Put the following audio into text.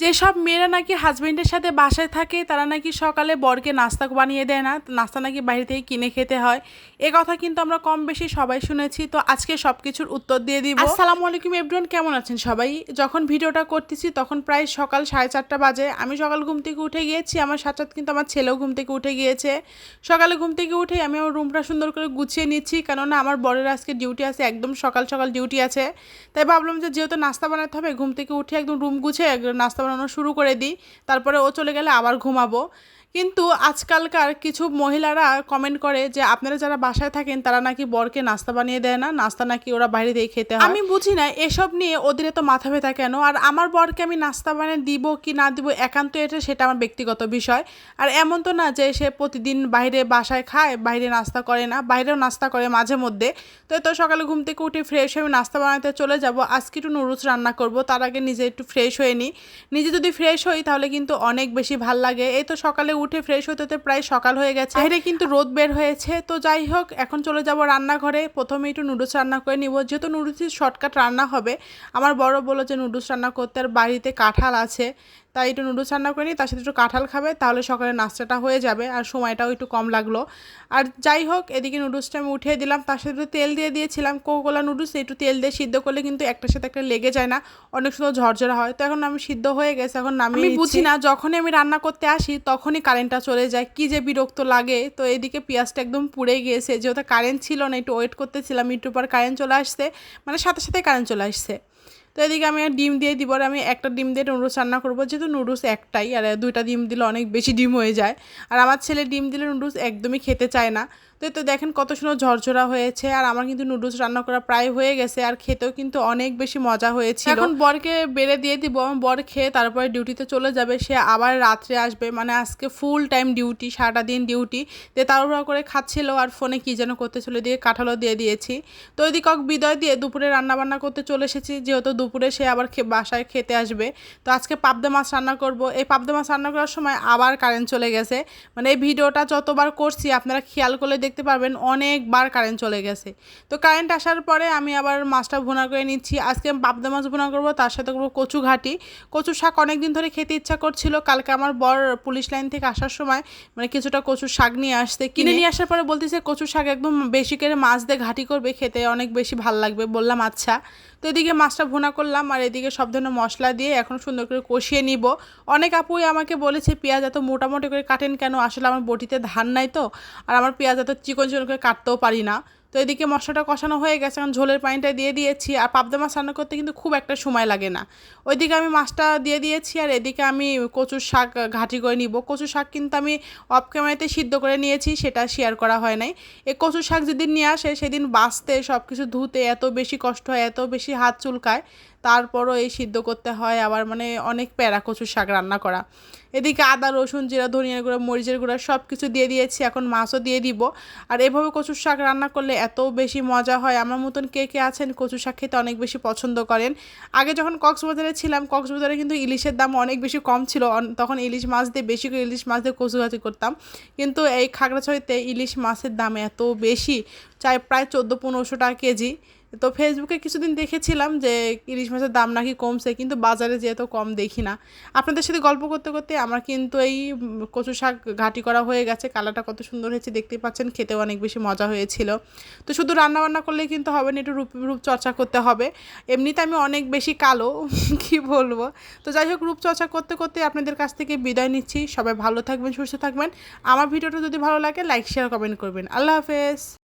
যেসব মেয়েরা নাকি হাজবেন্ডের সাথে বাসায় থাকে, তারা নাকি সকালে বরকে নাস্তা বানিয়ে দেয় না, নাস্তা নাকি বাইরে থেকে কিনে খেতে হয়। এ কথা কিন্তু আমরা কম বেশি সবাই শুনেছি। তো আজকে সব কিছুর উত্তর দিয়ে দিব। আসসালামু আলাইকুম এভরিওয়ান কেমন আছেন সবাই? যখন ভিডিওটা করতেছি, তখন প্রায় সকাল সাড়ে চারটা বাজে। আমি সকাল ঘুম থেকে উঠে গিয়েছি, আমার সাথে কিন্তু আমার ছেলেও ঘুম থেকে উঠে গিয়েছে। সকালে ঘুম থেকে উঠে আমি আমার রুমটা সুন্দর করে গুছিয়ে নিচ্ছি, কেননা আমার বরের আজকে ডিউটি আছে, একদম সকাল সকাল ডিউটি আছে। তাই ভাবলাম যে যেহেতু নাস্তা বানাতে হবে, ঘুম থেকে উঠে একদম রুম গুছিয়ে নাস্তা বানানো শুরু করে দিই। তারপরে ও চলে গেলে আবার ঘুমাবো। কিন্তু আজকালকার কিছু মহিলারা কমেন্ট করে যে, আপনারা যারা বাসায় থাকেন, তারা নাকি বরকে নাস্তা বানিয়ে দেয় না? নাস্তা নাকি ওরা বাইরে দিয়ে খেতে হয়? আমি বুঝি না, এসব নিয়ে ওদের তো মাথা ব্যথা কেন? আর আমার বরকে আমি নাস্তা বানিয়ে দিব কি না দিব, একান্ত এটা সেটা আমার ব্যক্তিগত বিষয়। আর এমন তো না যে, সে প্রতিদিন বাইরে বাসায় খায়, বাইরে নাস্তা করে না, বাইরেও নাস্তা করে মাঝে মধ্যে। তো তো সকালে ঘুম থেকে উঠে ফ্রেশ হয়ে নাস্তা বানাতে চলে যাব। আজকে একটু নুডলস রান্না করব, তার আগে নিজে একটু ফ্রেশ হয়ে নিই। নিজে যদি ফ্রেশ হই তাহলে কিন্তু অনেক বেশি ভালো লাগে। এই তো সকালে উঠে ফ্রেশ হতে হতে প্রায় সকাল হয়ে গেছে। বাইরে কিন্তু রোদ বের হয়েছে। তো যাই হোক, এখন চলে যাব রান্নাঘরে। প্রথমে একটু নুডলস রান্না করে নিব। যেহেতু নুডলস শর্টকাট রান্না হবে, আমার বড় বলো যে নুডলস রান্না করতে আর বাড়িতে কাঁঠাল আছে। তাই একটু নুডলস রান্না করে নিই তার সাথে একটু কাঁঠাল খাবে তাহলে সকালে নাস্তাটা হয়ে যাবে আর সময়টাও একটু কম লাগল। আর যাই হোক এদিকে নুডলসটা আমি উঠিয়ে দিলাম তার সাথে একটু তেল দিয়ে দিয়েছিলাম কোকোলা নুডলস একটু তেল দিয়ে সিদ্ধ করলে কিন্তু একটার সাথে একটা লেগে যায় না অনেক সুন্দর ঝরঝরা হয়। তো এখন আমি সিদ্ধ হয়ে গেছে এখন আমি বুঝি না যখনই আমি রান্না করতে আসি তখনই কারেন্টটা চলে যায় কি যে বিরক্ত লাগে। তো এদিকে পেঁয়াজটা একদম পুড়ে গিয়েছে যেহেতু কারেন্ট ছিল না একটু ওয়েট করতেছিলাম একটু পর কারেন্ট চলে আসছে মানে সাথে সাথে কারেন্ট চলে আসছে। তো এদিকে আমি আর ডিম দিয়ে দিব আর আমি একটা ডিম দিয়ে নুডলস রান্না করব। যেহেতু নুডলস একটাই আর দুইটা ডিম দিলে অনেক বেশি ডিম হয়ে যায়। আর আমার ছেলে ডিম দিলে নুডলস একদমই খেতে চায় না। তো তো দেখেন কত সুন্দর ঝরঝরা হয়েছে, আর আমার কিন্তু নুডলস রান্না করা প্রায় হয়ে গেছে, আর খেতেও কিন্তু অনেক বেশি মজা হয়েছে এখন বরকে বেড়ে দিয়ে দিব, বর খেয়ে তারপরে ডিউটিতে চলে যাবে, সে আবার রাত্রে আসবে মানে আজকে ফুল টাইম ডিউটি সারাটা দিন ডিউটি দিয়ে তাড়াহুড়া করে খাচ্ছিল, আর ফোনে কী যেন করতে চলে দিয়ে কাঁঠালও দিয়ে দিয়েছি। তো ওইদিকে বিদয় দিয়ে দুপুরে রান্না বান্না করতে চলে এসেছি, যেহেতু দুপুরে সে আবার বাসায় খেতে আসবে। তো আজকে পাবদা মাছ রান্না করব, এই পাবদা মাছ রান্না করার সময় আবার কারেন্ট চলে গেছে। মানে এই ভিডিওটা যতবার করছি, আপনারা খেয়াল করলে দেখতে পারবেন অনেকবার কারেন্ট চলে গেছে। তো কারেন্ট আসার পরে আমি আবার মাছটা ভুনা করে নিচ্ছি। আজকে আমি পাবদা মাছ ভুনা করব তার সাথে করব কচু ঘাটি। কচু শাক অনেক দিন ধরে খেতে ইচ্ছা করছিল কালকে আমার বর পুলিশ লাইন থেকে আসার সময় মানে কিছুটা কচু শাক নিয়ে আসতে কিনে নিয়ে আসার পরে বলতেছে কচু শাক একদম বেশি করে মাছ দিয়ে ঘাটি করবে খেতে অনেক বেশি ভালো লাগবে বললাম আচ্ছা। তো এদিকে মাছটা ভুনা করলাম আর এদিকে সব ধরনের মশলা দিয়ে এখন সুন্দর করে কষিয়ে নিব। অনেক আপুই আমাকে বলেছে পেঁয়াজ এত মোটামুটি করে কাটেন কেন? আসলে আমার বটিতে ধান নাই তো। আর আমার পেঁয়াজ এত চিকন চিকন করে কাটতেও পারি না। তো এদিকে মশলাটা কষানো হয়ে গেছে, এখন ঝোলের পানিটা দিয়ে দিয়েছি আর পাবদা মাছ রান্না করতে কিন্তু খুব একটা সময় লাগে না। ওইদিকে আমি মাছটা দিয়ে দিয়েছি আর এদিকে আমি কচুর শাক ঘাটি করে নিব। কচুর শাক কিন্তু আমি অফ ক্যামেরাতে সিদ্ধ করে নিয়েছি, সেটা শেয়ার করা হয় নাই। এই কচুর শাক যেদিন নিয়ে আসে, সেদিন বাঁচতে সব কিছু ধুতে এত বেশি কষ্ট হয়, এত বেশি হাত চুলকায় তারপরও এই সিদ্ধ করতে হয়, আবার মানে অনেক প্যারা কচুর শাক রান্না করা। এদিকে আদা, রসুন, জিরা ধনিয়ার গুঁড়া, মরিচের গুঁড়া সব কিছু দিয়ে দিয়েছি, এখন মাছও দিয়ে দিব। আর এভাবে কচুর শাক রান্না করলে এত বেশি মজা হয়। আমার মতন কে কে আছেন কচু শাক খেতে অনেক বেশি পছন্দ করেন। আগে যখন কক্সবাজারে ছিলাম, কক্সবাজারে কিন্তু ইলিশের দাম অনেক বেশি কম ছিল। তখন ইলিশ মাছ দিয়ে, বেশি করে ইলিশ মাছ দিয়ে কচু গাছি করতাম। কিন্তু এই খাগড়াছড়িতে ইলিশ মাছের দাম এত বেশি, চাই প্রায় চোদ্দ পনেরোশো টাকা কেজি। তো ফেসবুকে কিছুদিন দেখেছিলাম যে ইলিশ মাছের দাম নাকি কমছে, কিন্তু বাজারে যেহেতু কম দেখি না। আপনাদের সাথে গল্প করতে করতে আমার কিন্তু এই কচু শাক ঘাটি করা হয়ে গেছে, কালারটা কত সুন্দর হয়েছে দেখতে পাচ্ছেন, খেতেও অনেক বেশি মজা হয়েছিল। তো শুধু রান্না বান্না করলে কিন্তু হবে না, একটু রূপ, রূপচর্চা করতে হবে। এমনিতে আমি অনেক বেশি কালো, কি বলব? তো যাই হোক, রূপচর্চা করতে করতে আপনাদের কাছ থেকে বিদায় নিচ্ছি। সবাই ভালো থাকবেন, সুস্থ থাকবেন। আমার ভিডিওটা যদি ভালো লাগে লাইক শেয়ার কমেন্ট করবেন। আল্লাহ হাফেজ।